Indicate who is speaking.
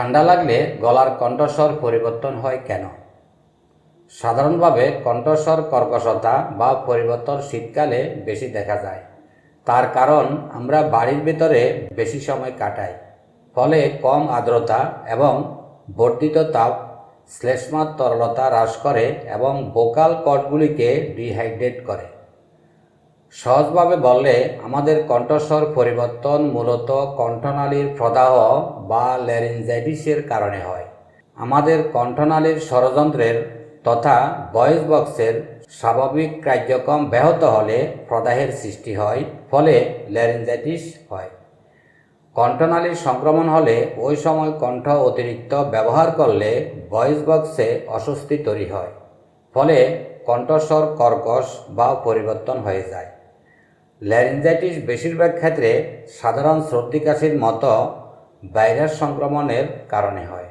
Speaker 1: ঠান্ডা লাগলে গলার কণ্ঠস্বর পরিবর্তন হয় কেন? সাধারণভাবে কণ্ঠস্বর কর্কশতা বা পরিবর্তন শীতকালে বেশি দেখা যায়। তার কারণ আমরা বাড়ির ভিতরে বেশি সময় কাটাই। ফলে কম আর্দ্রতা এবং বর্ধিত তাপ, শ্লেষ্মার তরলতা হ্রাস করে এবং বোকাল কর্ডগুলিকে ডিহাইড্রেট করে। সহজভাবে বললে, আমাদের কণ্ঠস্বর পরিবর্তন মূলত কণ্ঠনালীর প্রদাহ বা ল্যারিনজাইটিসের কারণে হয়। আমাদের কণ্ঠনালীর ষড়যন্ত্রের তথা ভয়েস বক্সের স্বাভাবিক কার্যক্রম ব্যাহত হলে প্রদাহের সৃষ্টি হয়, ফলে ল্যারিনজাইটিস হয়। কণ্ঠনালীর সংক্রমণ হলে ওই সময় কণ্ঠ অতিরিক্ত ব্যবহার করলে ভয়েস বক্সে অস্বস্তি তৈরি হয়, ফলে কণ্ঠস্বর কর্কশ বা পরিবর্তন হয়ে যায়। ল্যারিনজাইটিস বেশিরভাগ ক্ষেত্রে সাধারণ সর্দি কাশির মতো ভাইরাস সংক্রমণের কারণে হয়।